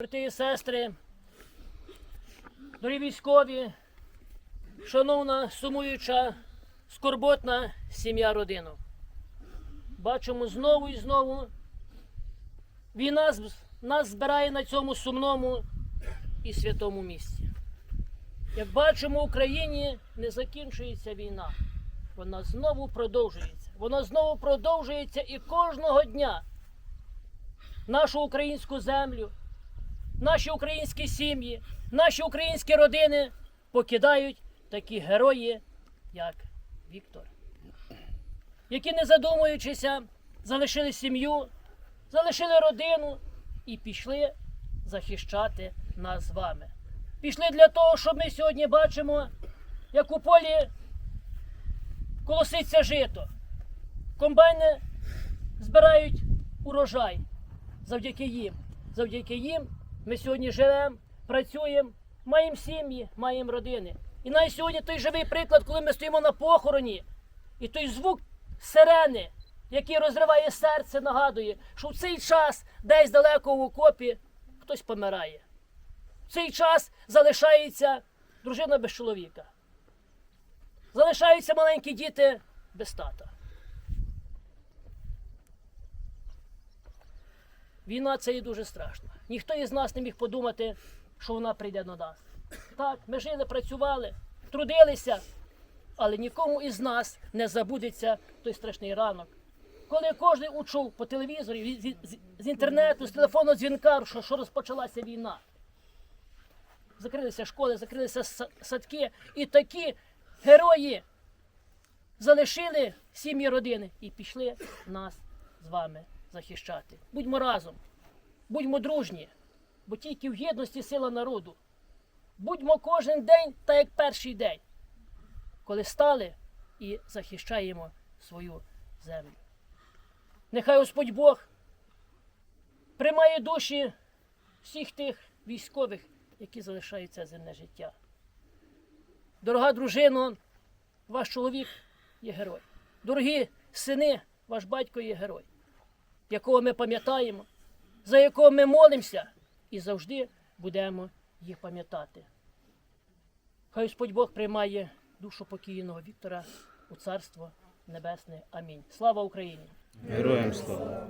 Брати і сестри, дорогі військові, шановна сумуюча, скорботна сім'я родину. Бачимо знову і знову. Війна нас збирає на цьому сумному і святому місці. Як бачимо, в Україні не закінчується війна. Вона знову продовжується. Вона знову продовжується і кожного дня нашу українську землю, наші українські сім'ї, наші українські родини покидають такі герої, як Віктор, які, не задумуючися, залишили сім'ю, залишили родину і пішли захищати нас з вами. Пішли для того, щоб ми сьогодні бачимо, як у полі колоситься жито. Комбайни збирають урожай завдяки їм. Завдяки їм ми сьогодні живемо, працюємо, маємо сім'ї, маємо родини. І навіть сьогодні той живий приклад, коли ми стоїмо на похороні, і той звук сирени, який розриває серце, нагадує, що в цей час десь далеко в окопі хтось помирає. В цей час залишається дружина без чоловіка. Залишаються маленькі діти без тата. Війна це і дуже страшно. Ніхто із нас не міг подумати, що вона прийде до нас. Так, ми жили, працювали, трудилися, але нікому із нас не забудеться той страшний ранок. Коли кожен учув по телевізорі, з, інтернету, з телефонного дзвінка, що, що розпочалася війна. Закрилися школи, закрилися садки, і такі герої залишили сім'ї родини і пішли нас з вами захищати. Будьмо разом, будьмо дружні, бо тільки в єдності сила народу. Будьмо кожен день, так як перший день, коли стали і захищаємо свою землю. Нехай Господь Бог приймає душі всіх тих військових, які залишають це земне життя. Дорога дружино, ваш чоловік є герой. Дорогі сини, ваш батько є герой, якого ми пам'ятаємо, за якого ми молимося і завжди будемо їх пам'ятати. Хай Господь Бог приймає душу покійного Віктора у Царство Небесне. Амінь. Слава Україні! Героям слава!